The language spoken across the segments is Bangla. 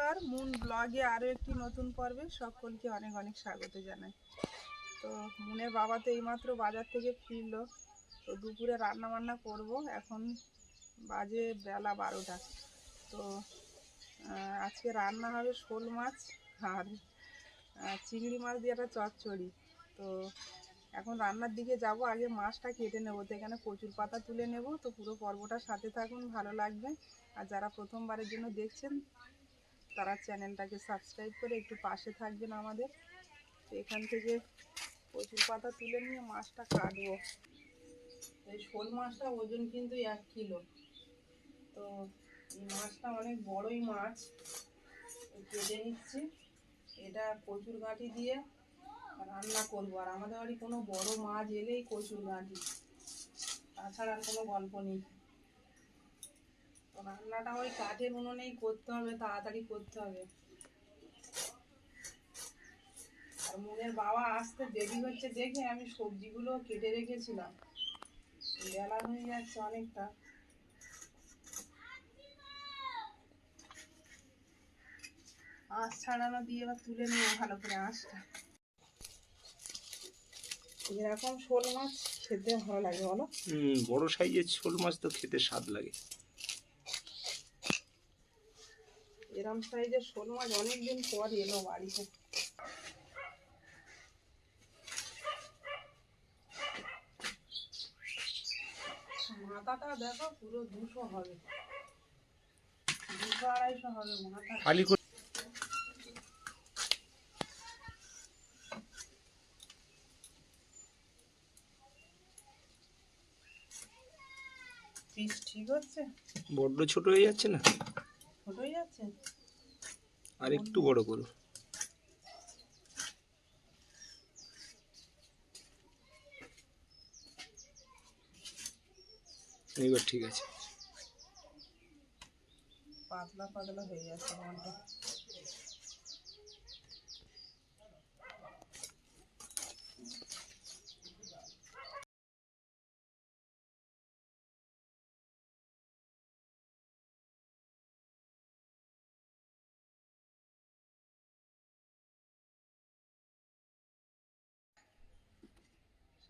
নমস্কার। মুন ব্লগে আরও একটি নতুন পর্বে সকলকে অনেক অনেক স্বাগত জানাই। তো মুনের বাবা তো এইমাত্র বাজার থেকে ফিরলো। তো দুপুরে রান্না বান্না করব। এখন বাজে বেলা বারোটা। তো আজকে রান্না হবে শোল মাছ আর চিংড়ি মাছ দিয়ে একটা চচ্চড়ি। তো এখন রান্নার দিকে যাব। আগে মাছটা কেটে নেব। তো এখানে কচুর পাতা তুলে নেব। তো পুরো পর্বটার সাথে থাকুন। ভালো লাগবে। আর যারা প্রথমবারের জন্য দেখছেন তারা চ্যানেলটাকে সাবস্ক্রাইব করে একটু পাশে থাকবেন আমাদের। তো এখান থেকে কচুর পাতা তুলে নিয়ে মাছটা কাটবো। এই শোল মাছটা ওজন কিন্তু এক কিলো। তো এই মাছটা অনেক বড়ই মাছ। কেটে নিচ্ছি। এটা কচুর গাঁটি দিয়ে রান্না করব। আর আমাদের বাড়ি কোনো বড় মাছ এলেই কচুর গাঁটি তাছাড়া আর কোনো গল্প নেই। রান্নাটা ওই কাঠের উনুনেই করতে হবে, তাড়াতাড়ি করতে হবে। আর মুনের বাবা আসতে দেরি হচ্ছে দেখে আমি সবজিগুলো কেটে রেখেছিলাম। বেলা হয়ে যাচ্ছে অনেকটা। আঁশ ছাড়ানো দিয়ে এবার তুলে নিয়ে ভালো করে আঁশটা। এরকম শোল মাছ খেতে ভালো লাগে বলো? বড় সাইজের শোল মাছ তো খেতে স্বাদ লাগে। এরম সাইজের শোল মাছ অনেকদিন পর এলো বাড়িতে। মাথাটা দেখো পুরো দুশো হবে। দুশো আড়াইশো হবে মাথা পিস ঠিক হচ্ছে? বড্ড ছোট হয়ে যাচ্ছে না? ছোট হয়ে যাচ্ছে আর একটু বড় করো। এইবার ঠিক আছে। পাতলা পাতলা হয়ে যাচ্ছে মনটা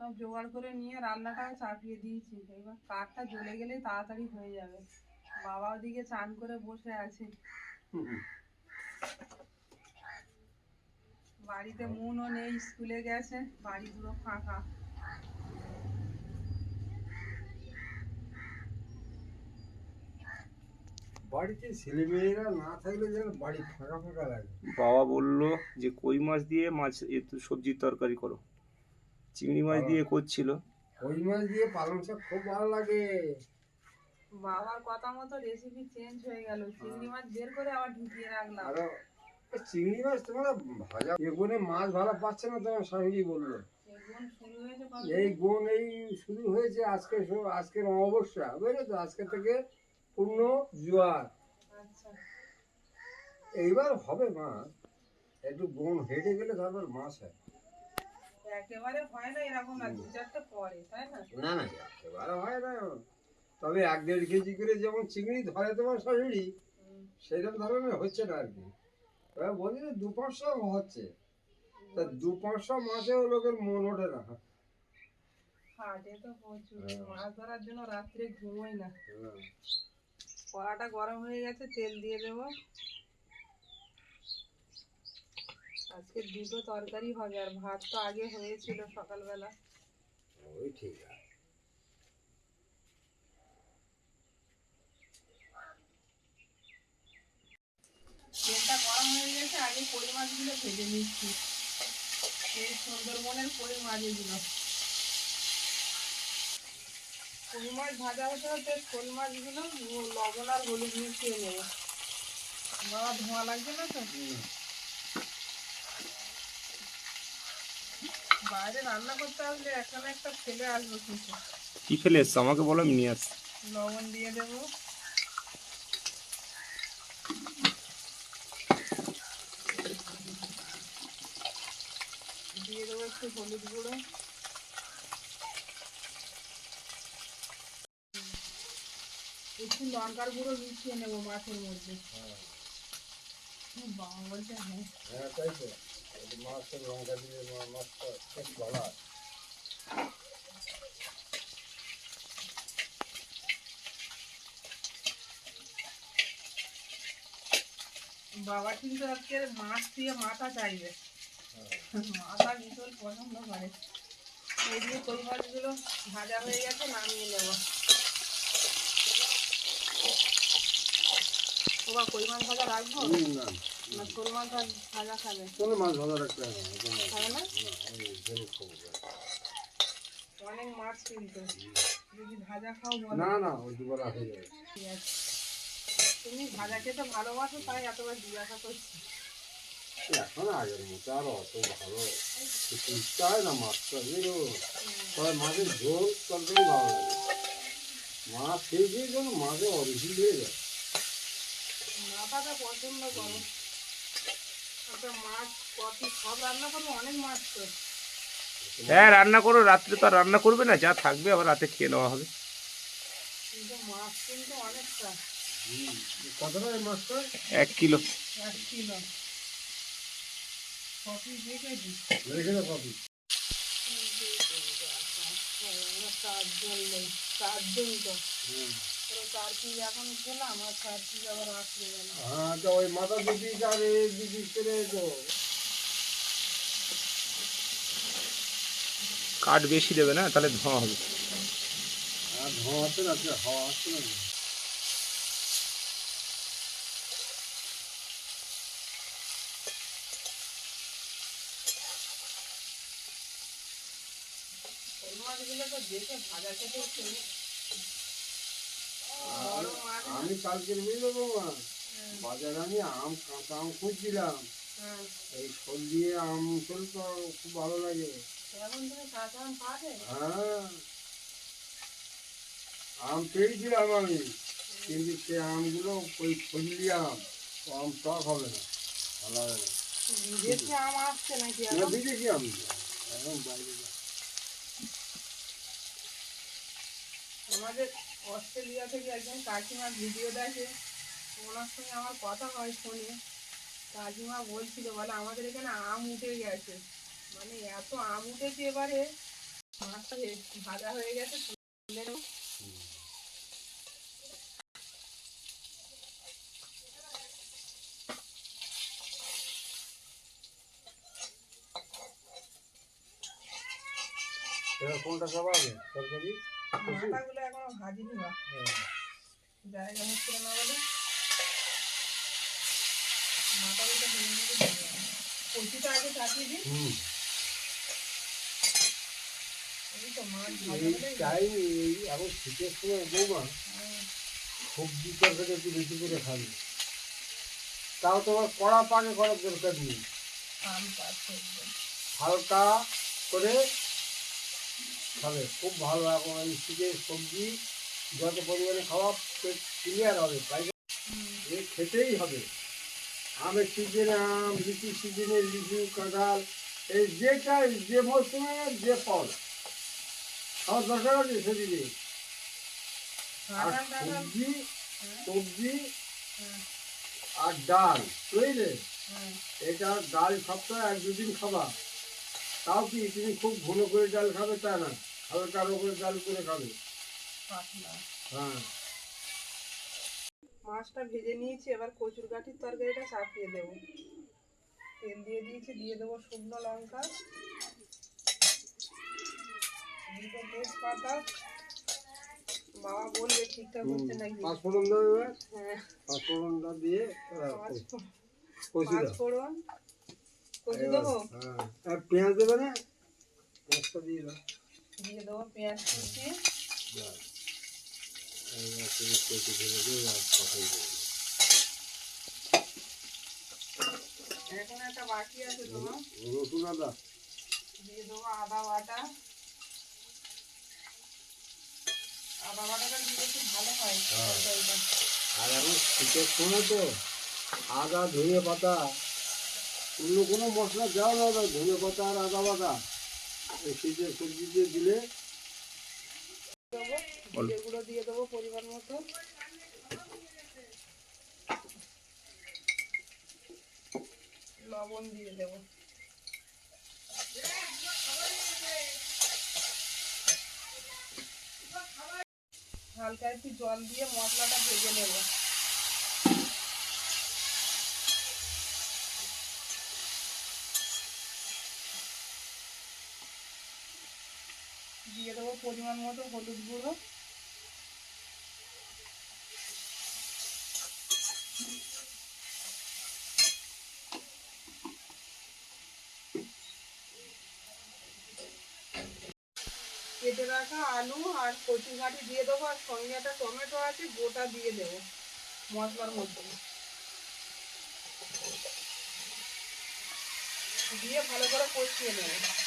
সব জোগাড় করে নিয়ে রান্নাটা চাপিয়ে দিয়েছি। এবার কাঠটা জ্বলে গেলে তাড়াতাড়ি হয়ে যাবে। বাবা ওদিকে চান করে বসে আছে। বাড়িতে মনও নেই স্কুলে গেছে বাড়ি পুরো ফাঁকা। বাড়িতে ছেলে মেয়েরা না থাকলে যেন বাড়ি ফাঁকা ফাঁকা লাগে। বাবা বলল যে কই মাছ দিয়ে মাছ সবজির তরকারি করো। চিংড়ি মাছ দিয়ে করছিল। কই মাছ দিয়ে পালং শাক খুব ভালো লাগে। বাবার কথা মতো রেসিপি চেঞ্জ হয়ে গেল। চিংড়ি মাছ বের করে আবার ঢুকিয়ে রাখলাম। আরও চিংড়ি মাছ তোমরা ভাজা এগুনে মাছ ভালো পাচ্ছে না তোমার স্বামীজি বলল? এই গুণ এই শুরু হয়েছে আজকে আজকের অমাবস্যা বুঝলে তো আজকে থেকে পূর্ণ জোয়ার। আচ্ছা। এইবার হবে মাছ। একটু গুণ হেঁটে গেলে তারপর মাছ হয়। একেবারে হয় না এরকম না দু চারটে পরে তাই না? না না একেবারে হয় না। তবে এক দেড় কেজি করে যেমন চিংড়ি ধরে তোমার শাশুড়ি সেরকম ধরনের হচ্ছে না আর কি। এবার বলি যে দু পাঁচশো হচ্ছে। তা দু পাঁচশো মাসেও লোকের মন ওঠে না। হাটে তো প্রচুর। মাছ ধরার জন্য রাত্রে ঘুমোই না। হ্যাঁ। কড়াটা গরম হয়ে গেছে তেল দিয়ে দেবো। আজকে দুটো তরকারি হবে আর ভাত তো আগে হয়েছিল সকালবেলা। ওই ঠিক আছে। তেলটা গরম হয়ে গেছে আগে কই মাছগুলো ভেজে নিচ্ছি। এই সুন্দরবনের কই মাছ এগুলো কই মাছ ভাজা হতে হতে শোল মাছগুলো লবণ আর হলুদ মিশিয়ে নেব। বাবা ধোঁয়া লাগছে না তো? বাইরে রান্না করতে আসলে এখানে একটা ফেলে আসব কিন্তু কি ফেলে এসছো? আমাকে বলো আমি নিয়ে আসছি। লবণ দিয়ে দেবো। দিয়ে দেবো একটু হলুদ গুঁড়ো। একটু লঙ্কার গুঁড়ো মিশিয়ে নেব মাছের মধ্যে। বাবা বলছে হ্যাঁ। হ্যাঁ তাই তো। মাছের লঙ্কা দিয়ে মা- মাছটা বেশ ভালো হয়। বাবা কিন্তু আজকে মাছ দিয়ে মাথা চাইবে মাথা ভীষণ পছন্দ করে এই দিয়ে কই মাছগুলো ভাজা হয়ে গেছে নামিয়ে নেব ওবা কই মাছ ভাজা রাখব হুম, না না শোল মাছ ভাজ- খাবে। মাছ ভাজা রাখতে হবে না। খাবে। অনেক মাছ কিন্তু। যদি ভাজা খাও না না ওই দুবার রাখে যাবে ঠিক আছে তুমি ভাজা খেতে ভালোবাসো তাই এতবার জিজ্ঞাসা করছি। এখন আগের মতো আর অত ভালো ইচ্ছা হয় না মাছটা বুঝলো তবে মাছের ঝোল তরকারি ভালো লাগে। মাছ খেয়ে যেন মাঝে অরিজিন দিয়ে যায়। মাথাটা পছন্দ করো একটা মাছ কফি সব রান্না করব অনেক মাছ তো হ্যাঁ রান্না করো রাত্রে তো আর রান্না করবে না যা থাকবে আবার রাতে খেয়ে নেওয়া হবে। এক কিলো। চারজন নেই চারজন তো। হ্যাঁ তো ওই মাথা দুটি আর এই দুটি করে তো কাঠ বেশি দেবে না? তাহলে ধোঁয়া হবে। ধোঁয়া হচ্ছে না হাওয়া হচ্ছে না। মাছগুলো তো দেখে ভাজা খেতে আমি কালকে বুঝলো বাবা বাজারে আমি আম কাঁচা আম খুঁজছিলাম। এই ফল দিয়ে আম তো খুব ভালো লাগে। হ্যাঁ। আম পেয়েছিলাম আমি কিন্তু সে আমগুলো ওই ফজলি আম আম টক হবে না। ভালো হবে না। বিদেশি আম আসছে নাকি বিদেশি আম। এখন বাইরে আমাদের অস্ট্রেলিয়া থেকে একজন কাকিমার ভিডিও দেখে, ওনার সঙ্গে আমার কথা হয় ফোনে কাকিমা বলছিল, বলে আমাদের এখানে আম উঠে গেছে। মানে এত আম উঠেছে এবারে মাছটা ভাজা হয়ে গেছে কোনটা সব আছে তরকারি? মাথাগুলো এখনও ভাজিনি বা। জায়গা না বলে। কচিটা আগে চাপিয়ে হ্যাঁ, সবজি তরকারি একটু বেশি করে খাবে। তাও তোমার কড়া পাকে করার দরকার নেই। হালকা করে খাবে খুব ভালো এখন এই শীতের সবজি যত পরিমাণে খাওয়া পেট ক্লিয়ার হবে এ খেতেই হবে। আমের সিজনে আম লিচু সিজনে লিচু কাঁঠাল এই যেটা যে মৌসুমে যে ফল খাওয়ার দরকার আছে শরীরে আর সবজি হ্যাঁ, সবজি হ্যাঁ, আর ডাল বুঝলে? হ্যাঁ, এটা ডাল সপ্তাহে এক দুদিন খাবা। তাও কি তুমি খুব ঘন করে ডাল খাবে তা না? হালকা করে ডাল করে খাবে। হ্যাঁ। মাছটা ভেজে নিয়েছি এবার কচুর গাঠির তরকারিটা চাপিয়ে দেবো। তেল দিয়ে দিয়েছি দিয়ে দেবো শুকনো লঙ্কা। দুটো তেজপাতা। বাবা বলবে ঠিকঠাক হচ্ছে নাকি? পাঁচফোড়ন দেবে হ্যাঁ। পাঁচফোড়নটা দিয়ে আহ, কচু দেবো? আর পেঁয়াজ দেবে না? পেঁয়াজটা দিয়ে দাও। দিয়ে দেবো পেঁয়াজ কুচি। ব্যাস। এইবার তুমি কষি ঢেলে দিয়ে আর কষাই দেবে। এখন একটা বাকি আছে তোমার রসুন আদা। দিয়ে দেবো আদা বাটা। আদা বাটাটা দিলে খুব ভালো হয় হ্যাঁ। আর এখন শীতের সময় তো আদা ধনে পাতা অন্য কোনো মশলা দেওয়া না দাও ধনে পাতা আর আদা বাটা। এই শীতের সবজিতে দিলে গুঁড়ো দিয়ে দেবো পরিমাণ মতো। লবণ দিয়ে দেবো। হালকা একটু জল দিয়ে মশলাটা ভেজে নেব দিয়ে দেবো পরিমাণ মতো হলুদ গুঁড়ো। কেটে রাখা আলু আর কচু ঘাটি দিয়ে দেবো, আর সঙ্গে একটা টমেটো আছে, গোটা দিয়ে দেবো মশলার মধ্যে। দিয়ে ভালো করে কষিয়ে নেব।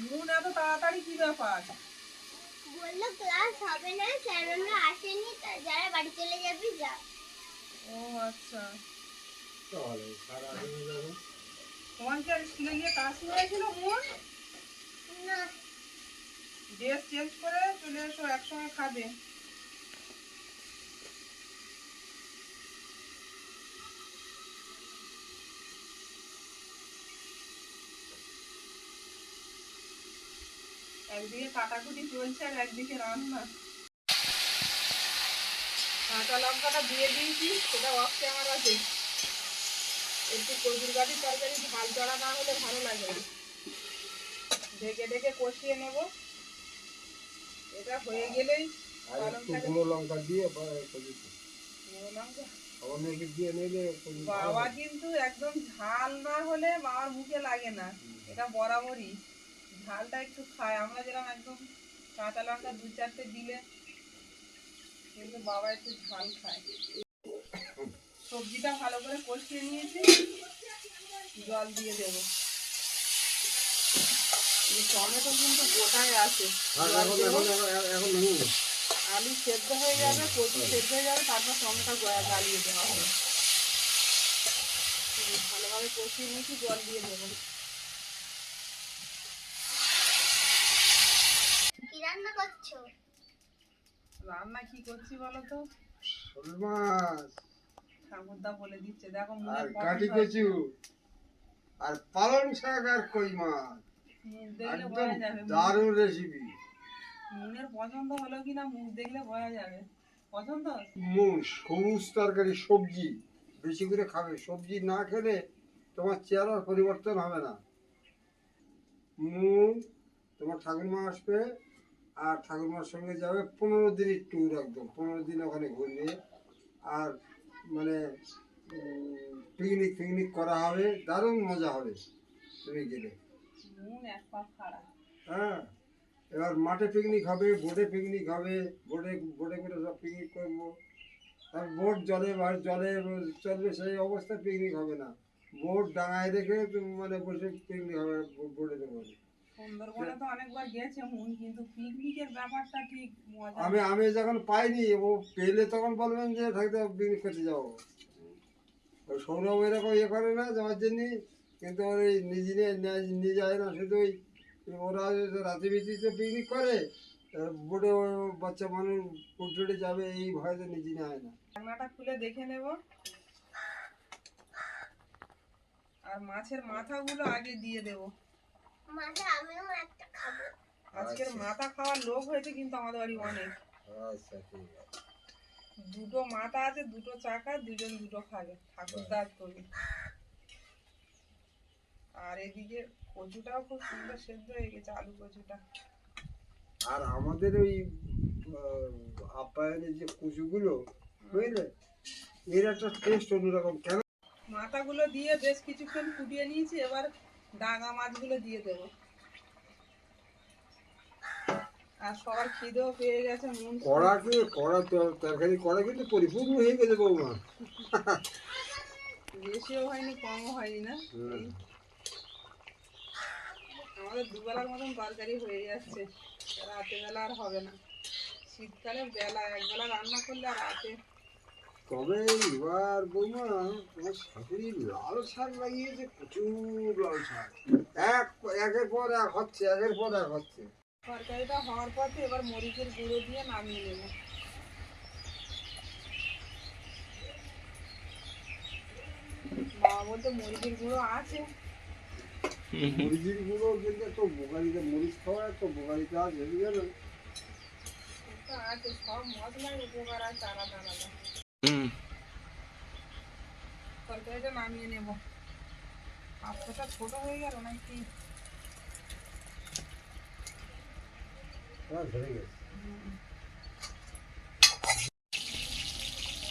নুন এত তাড়াতাড়ি কি ব্যাপার? বলল ক্লাস হবে না স্যাররা আসেনি যারা বাড়ি চলে যাবি যা। ও আচ্ছা। তাহলে সারাদিন যাবে? তোমার কি আর স্কুলে গিয়ে কাশি হয়েছিল মন? না। ড্রেস চেঞ্জ করে চলে এসো একসঙ্গে খাবে। একদিকে কাটাকুটি চলছে আর একদিকে রান্না। কাঁচা লঙ্কাটা দিয়ে দিয়েছি সেটা অফ ক্যামেরাতে একটু কচুর গাঠির তরকারি ঝাল চড়া না হলে ভালো লাগে ঢেকে ঢেকে কষিয়ে নেব। এটা হয়ে গেলেই আর গুঁড়ো লঙ্কা দিয়ে বা- করি। গুঁড়ো লঙ্কা। অনেকে দিয়ে নিলে বাবা কিন্তু একদম ঝাল না হলে বাবার মুখে লাগে না। এটা বরাবরই। ঝালটা একটু খায়। আমরা যেরকম একদম কাঁচা লঙ্কা দু চারটে দিলে কিন্তু বাবা একটু ঝাল খায়। সবজিটা ভালো করে কষিয়ে নিয়েছি জল দিয়ে দেবো। টমেটো কিন্তু গোটায় আছে। নুন আলু সেদ্ধ হয়ে যাবে কচু সেদ্ধ হয়ে যাবে তারপর টমেটো গয়া গালিয়ে দেওয়া হবে। ভালোভাবে কষিয়ে নিয়েছি জল দিয়ে দেবো কি রান্না করছ রান্না কি করছি বলো তো শোল মাছ। ঠাকুরদা বলে দিচ্ছে দেখো আর কাঠি কচু। আর পালং শাক আর কই মাছ। একদম দারুণ রেসিপি মুনের পছন্দ হলো কিনা মুখ দেখলে বোঝা যাবে। পছন্দ? মুন সবুজ তরকারি সবজি। বেশি করে খাবে। সবজি না খেলে তোমার চেহারার পরিবর্তন হবে না। মুন তোমার ঠাকুরমা আসবে আর ঠাকুরমার সঙ্গে যাবে পনেরো দিনের ট্যুর একদম পনেরো দিন ওখানে ঘুরবে আর মানে পিকনিক ফিকনিক করা হবে দারুণ মজা হবে তুমি গেলে। হ্যাঁ এবার মাঠে পিকনিক হবে বোটে পিকনিক হবে বোটে বোটে করে সব পিকনিক করব। আর বোট জলে বা জলে চলবে সেই অবস্থায় পিকনিক হবে না। বোট ডাঙায় রেখে মানে বসে পিকনিক হবে বো- বোটের উপরে সুন্দরবনে তো অনেকবার গেছে মুন কিন্তু পিকনিকের ব্যাপারটা ঠিক মজা আমি আমি যখন পাইনি ও পেলে তখন বলবেন যে থাকতে পিকনিক করতে যাব সৌরভ এরকম ইয়ে করে না যাওয়ার জন্যে কিন্তু ওর এই নিজে নিয়ে যায় না শুধু ওই ওরা রাতে ভিত্তিতে পিকনিক করে বোটে বাচ্চা মানুষ উঠে যাবে এই ভয়তে নিজে নেয় না। ঢাকনাটা খুলে দেখে নেব। আর মাছের মাথাগুলো আগে দিয়ে দেব মাঝে আমিও একটা খাব আজকের আচ্ছা। মাথা খাওয়ার লোক হয়েছে কিন্তু আমাদের বাড়ি অনেক। আচ্ছা ঠিক আছে। দুটো মাথা আছে দুটো চাকা দুজন দুটো খাবে। ঠাকুরদার তৈরি। আর এদিকে কচুটাও খুব সুন্দর সেদ্ধ হয়ে গেছে আলু কচুটা। আর আমাদের ওই আপ্যায়নের যে কুচুগুলো বুঝলে? এর একটা টেস্ট অন্যরকম। কেন? মাথাগুলো দিয়ে বেশ কিছুক্ষণ ফুটিয়ে নিয়েছি এবার ডাঙা মাছগুলো দিয়ে দেবো। আর সবার খিদেও পেয়ে গেছে মন কড়া কি? কড়া তরকারি কড়া কিন্তু পরিপূর্ণ হয়ে গেছে বৌমা। বেশিও হয়নি কমও হয়নি না? আমাদের দুবেলার মতন তরকারি হয়ে যাচ্ছে। রাতে বেলা আর হবে না। শীতকালে বেলা একবেলা রান্না করলে আর রাতে কবে এবার বইমা তোমার শাশুড়ির লাল শাক লাগিয়েছে প্রচুর লাল শাক। এক একের পর এক হচ্ছে একের পর এক হচ্ছে। তরকারিটা হওয়ার পথে এবার মরিচের গুঁড়ো দিয়ে নামিয়ে নেব। বলতে মরিচের গুঁড়ো আছে। মরিচের গুঁড়ো কিন্তু একটু বোকারিতে মরিচ খাওয়া একটু বোকারিতে আছে বুঝলেন আছে সব মশলার উপকার আছে আলাদা আলাদা। তরকারিটা নামিয়ে নেব পাত্রটা ছোট হয়ে গেল নাকি হ্যাঁ ধরে গেছে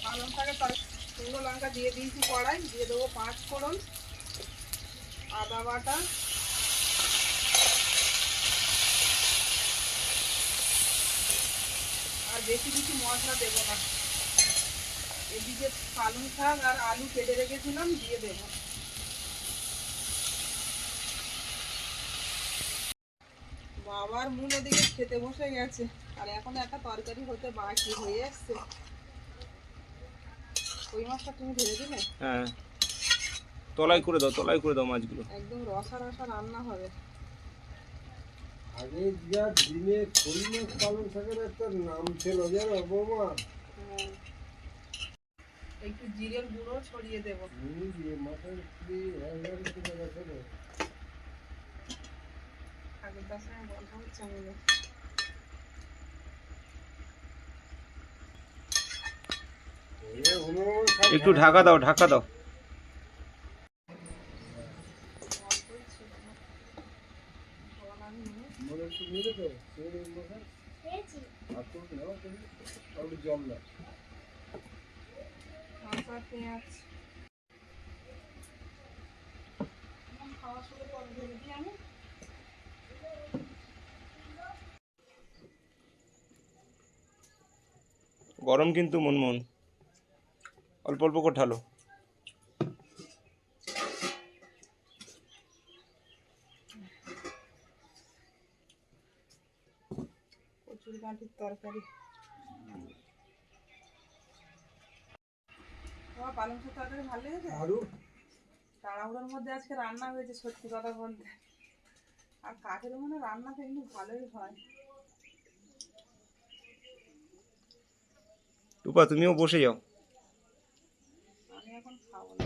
পালং শাকের তরকারি শুকনো লঙ্কা দিয়ে দিয়েছি কড়াই দিয়ে দেবো পাঁচ ফোড়ন আদা বাটা আর বেশি কিছু মশলা দেবো না এদিকে পালং শাক আর আলু কেটে রেখেছিলাম দিয়ে দেবো। বাবার মূল ওদিকে খেতে বসে গেছে আর এখন একটা তরকারি হতে বাকি হয়ে এসছে। ওই মাছটা তুমি ধরে দিলে? হ্যাঁ। তলাই করে দাও তলাই করে দাও মাছগুলো। একদম রসা রসা রান্না হবে। আগে যা দিনে কই মাছ পালন শাকের একটা নাম ছিল জানো বৌমা? হ্যাঁ। একটু জিরের গুঁড়ো ছড়িয়ে দেবো হুম, যে মাথার কি করে গেছে রে। আগের তার গল্প হচ্ছে আমাদের একটু ঢাকা দাও ঢাকা দাও ছিল না। লঙ্কা পেঁয়াজ এখন খাওয়া শুরু করে ঢেলে দিই আমি। গরম কিন্তু মনমন। অল্প অল্প করে ঢালো। কচুর গাঁঠির তরকারি। পালং শাক তরকারি ভালো লেগেছে? তাড়াহুড়োর মধ্যে আজকে রান্না হয়েছে সত্যি কথা বলতে। আর কাঠের মানে রান্না তো এমনি ভালোই হয়। টুপা তুমিও বসে যাও। আমি এখন খাব না।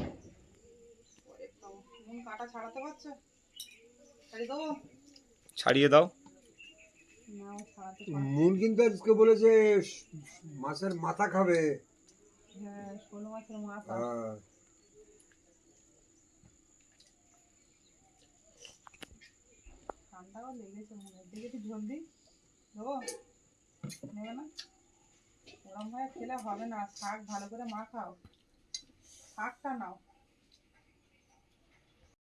পরে খাব। নুন কাটা ছাড়াতে পারছ? ছাড়িয়ে দেবো? ছাড়িয়ে দাও। মুন কিন্তু আজকে বলেছে মাছের মাথা খাবে। হ্যাঁ শোল মাছের মাথা হ্যাঁ। ঠান্ডাও লেগেছে মনে হয়। দেখে একটু দেবো? নেবে না? ওরম ভাবে খেলে হবে না। শাক ভালো করে মাখাও শাকটা নাও।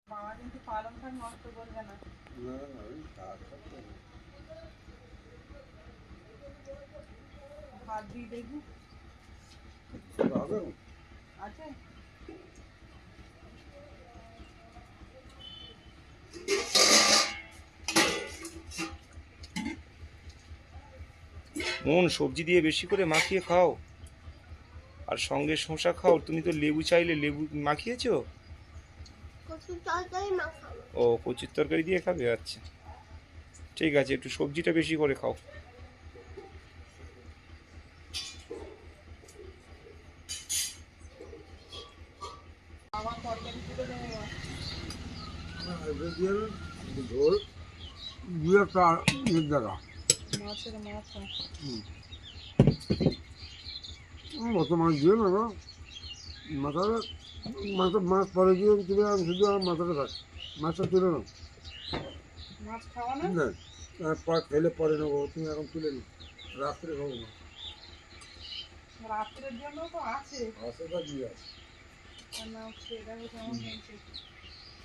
বাবা কিন্তু পালং শাক নষ্ট করবে না। ভাত দিয়ে দেখবি? মন সবজি দিয়ে বেশি করে মাখিয়ে খাও। আর সঙ্গে শসা খাও। তুমি তো লেবু চাইলে লেবু মাখিয়েছো? ও কচুর তরকারি দিয়ে খাবে? আচ্ছা। ঠিক আছে একটু সবজিটা বেশি করে খাও বাবা তরকারি তুলে দেবে এবার। ঝোল দু একটা ইয়ের জায়গা। মাছের মাথা। অত মাছ দিয়ে না মাথাটা মাথা মাছ পরে দিয়ে তুমি আমি শুধু আমার মাথাটা থাক মাছটা তুলে নাও। মাছ খাওয়া না? খেলে পরে নেব তুমি এখন তুলে নি রাত্রে খাব না। রাত্রের জন্য তো আছে। দিয়ে আছে। তুলে পরে দিয়ে নুন দিয়ে দেবো মতন মনেরও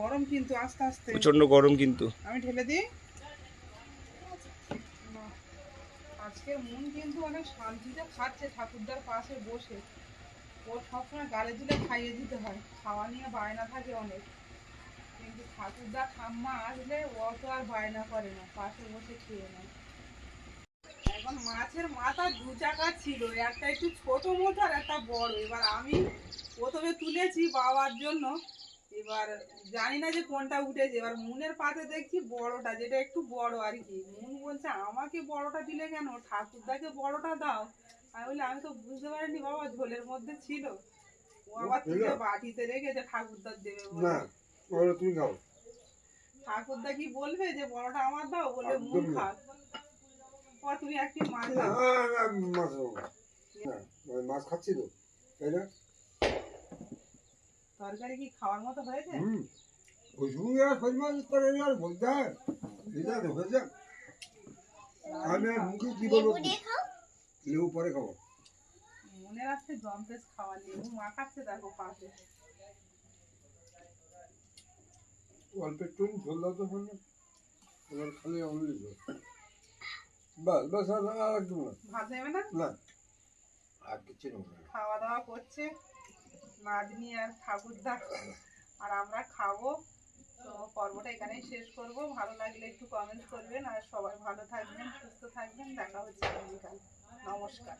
গরম কিন্তু আস্তে আস্তে। প্রচণ্ড গরম কিন্তু। আমি ঢেলে দিই। আজকের মন কিন্তু অনেক শান্তিতে খাচ্ছে ঠাকুরদার পাশে বসে। ও সবসময় গালে দিলে খাইয়ে দিতে হয়। খাওয়া নিয়ে বায়না থাকে অনেক। কিন্তু ঠাকুরদা ঠাম্মা আসলে অত আর বায়না করে না পাশে বসে খেয়ে নেয়। এখন মাছের মাথা দু চাকা ছিল একটা একটু ছোট মতো আর একটা বড়। এবার আমি প্রথমে তুলেছি বাবার জন্য। এবার জানি না যে কোনটা উঠেছে এবার মুনের পাতে দেখছি বড়টা যেটা একটু বড় আর কি। মুন বলছে আমাকে বড়টা দিলে কেন? ঠাকুরদাকে বড়টা দাও। আমি বলি আমি তো বুঝতে পারিনি বাবা ঝোলের মধ্যে ছিল। ও আবার তুলে বাটিতে রেখেছে ঠাকুরদার দেবে বলে। তুমি খাও। ঠাকুরদা কি বলবে যে বড়টা আমার দাও? বলে মুন না। পর তুমি একটি মাছ। না, মাছ খাচ্ছি তো তাই না? তরকারি কি খাওয়ার মতো হয়েছে? হুম। ওই সঙ্গে আর শোল মাছ করে আর বলতে হয় ঠিক আছে হয়ে যাক আমি আর মুখে কি বলব? লেবু দিয়ে খাও। লেবু পরে খাব। মনে রাখছে জম্পেস খাওয়া লেবু মাখাচ্ছে দেখো পাশে। অল্প একটু ঝোল দাও তো এবার খালি অনলি ঝোল বাস বাস আর আর একদম না। ভাত নেবে না? না। আর কিছু নেব খাওয়া দাওয়া করছে। নাতনি আর ঠাকুরদা আর আমরা খাব। তো পর্বটা এখানেই শেষ করব। ভালো লাগলে একটু কমেন্ট করবেন। আর সবাই ভালো থাকবেন, সুস্থ থাকবেন। দেখা হচ্ছে নমস্কার।